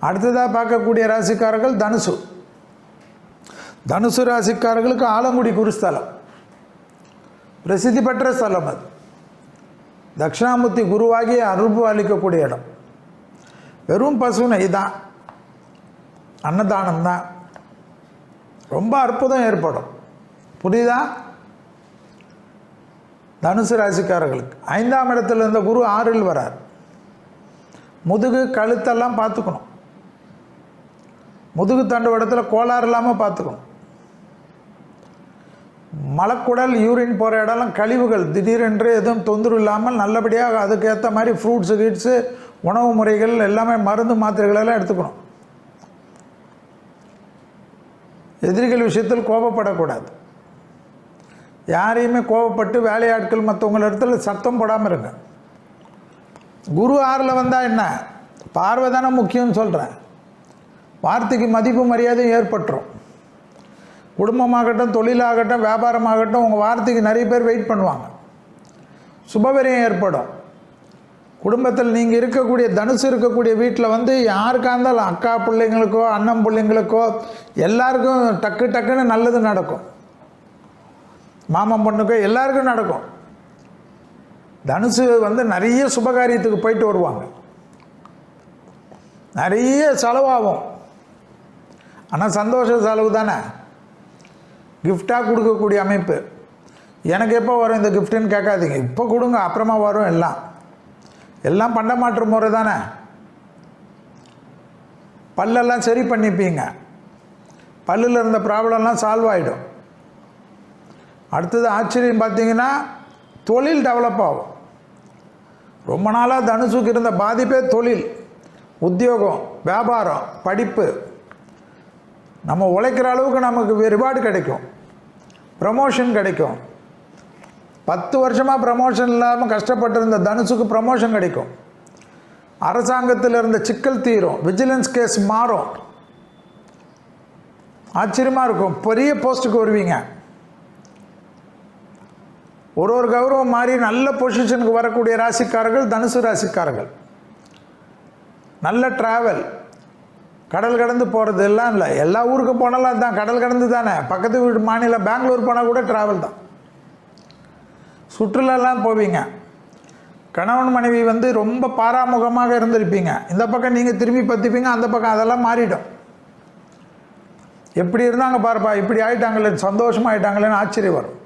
அடுத்ததாக பார்க்கக்கூடிய ராசிக்காரர்கள் தனுசு. தனுசு ராசிக்காரர்களுக்கு ஆலங்குடி குருஸ்தலம். பிரசித்தி பெற்ற ஸ்தலம் அது. தட்சிணாமூர்த்தி குருவாகி அருள்பு அளிக்கக்கூடிய இடம். வெறும் பசுனை தான். அன்னதானம் தான். ரொம்ப அற்புதம் ஏற்படும். புரியுதா? தனுசு ராசிக்காரர்களுக்கு. ஐந்தாம் இடத்துல இருந்த குரு ஆறில் வரார். முதுகு கழுத்தெல்லாம் பார்த்துக்கணும். முதுகு தண்டுவடத்தில் கோளாறு இல்லாமல் பார்த்துக்கணும் மலக்குடல் யூரின் போகிற இடம்லாம் கழிவுகள் திடீரென்று எதுவும் தொந்தரவு இல்லாமல் நல்லபடியாக அதுக்கேற்ற மாதிரி ஃப்ரூட்ஸு கீட்ஸு உணவு முறைகள் எல்லாமே மருந்து மாத்திரைகளெல்லாம் எடுத்துக்கணும். எதிரிகள் விஷயத்தில் கோபப்படக்கூடாது. யாரையுமே கோபப்பட்டு வேலையாட்கள் மற்றவங்கள இடத்துல சத்தம் போடாமல் இருங்க. குரு ஆறில் வந்தால் என்ன? பார்வை தானே முக்கியம்னு சொல்கிறேன் வார்த்தைக்கு மதிப்பு மரியாதையும் ஏற்பட்டுரும். குடும்பமாகட்டும் தொழிலாகட்டும் வியாபாரமாகட்டும் உங்கள் வார்த்தைக்கு நிறைய பேர் வெயிட் பண்ணுவாங்க. சுபவரியம் ஏற்படும். குடும்பத்தில் நீங்கள் இருக்கக்கூடிய தனுசு இருக்கக்கூடிய வீட்டில் வந்து யாருக்கா இருந்தாலும் அக்கா பிள்ளைங்களுக்கோ அண்ணன் பிள்ளைங்களுக்கோ எல்லாருக்கும் டக்கு டக்குன்னு நல்லது நடக்கும். மாமன் பொண்ணுக்கோ எல்லாருக்கும் நடக்கும். தனுசு வந்து நிறைய சுபகாரியத்துக்கு போயிட்டு வருவாங்க. நிறைய செலவாகும். ஆனால் சந்தோஷ செலவு தானே? கிஃப்டாக கொடுக்கக்கூடிய அமைப்பு. எனக்கு எப்போ வரும் இந்த கிஃப்ட்டுன்னு கேட்காதீங்க. இப்போ கொடுங்க அப்புறமா வரும் எல்லாம். எல்லாம் பண்ட மாற்று முறை தானே? பல்லெல்லாம் சரி பண்ணிப்பீங்க. பல்லில் இருந்த ப்ராப்ளம்லாம் சால்வ் ஆகிடும் அடுத்தது ஆச்சரியம் பார்த்தீங்கன்னா தொழில் டெவலப் ஆகும். ரொம்ப நாளாக தனுசுக்கு இருந்த பாதிப்பே தொழில். உத்தியோகம் வியாபாரம் படிப்பு நம்ம உழைக்கிற அளவுக்கு நமக்கு ரிவார்டு கிடைக்கும். ப்ரமோஷன் கிடைக்கும். பத்து வருஷமாக ப்ரமோஷன் இல்லாமல் கஷ்டப்பட்டிருந்த தனுசுக்கு ப்ரமோஷன் கிடைக்கும். அரசாங்கத்தில் இருந்த சிக்கல் தீரும். விஜிலன்ஸ் கேஸ் மாறும். ஆச்சரியமாக இருக்கும். பெரிய போஸ்ட்டுக்கு வருவீங்க. ஒரு ஒரு கௌரவம் மாறி நல்ல பொசிஷனுக்கு வரக்கூடிய ராசிக்காரர்கள் தனுசு ராசிக்காரர்கள். நல்ல ட்ராவல் கடல் கடந்து போகிறது எல்லாம் இல்லை. எல்லா ஊருக்கும் போனாலும் அதுதான் கடல் கடந்து தானே. பக்கத்து வீட்டு மாநிலம் பெங்களூர் போனால் கூட ட்ராவல் தான். சுற்றுலாலாம் போவீங்க. கணவன் மனைவி வந்து ரொம்ப பாராமுகமாக இருந்திருப்பீங்க. இந்த பக்கம் நீங்கள் திரும்பி பற்றிப்பீங்க அந்த பக்கம் அதெல்லாம் மாறிடும். எப்படி இருந்தாங்க பாருப்பா இப்படி ஆகிட்டாங்களே சந்தோஷமாக ஆயிட்டாங்களேன்னு ஆச்சரியம் வரும்.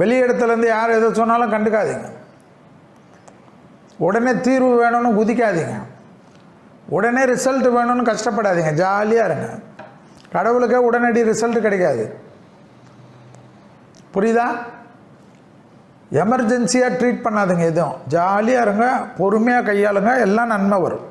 வெளி இடத்துலேருந்து யார் எதை சொன்னாலும் கண்டுக்காதீங்க. உடனே தீர்வு வேணும்னு குதிக்காதீங்க. உடனே ரிசல்ட் வேணும்னு கஷ்டப்படாதீங்க ஜாலியாக இருங்க. கடவுளுக்கே உடனடி ரிசல்ட் கிடைக்காது. புரியுதா? எமர்ஜென்சியாக ட்ரீட் பண்ணாதுங்க எதுவும். ஜாலியாக இருங்க பொறுமையாக கையாளுங்க எல்லாம் நன்மை வரும்.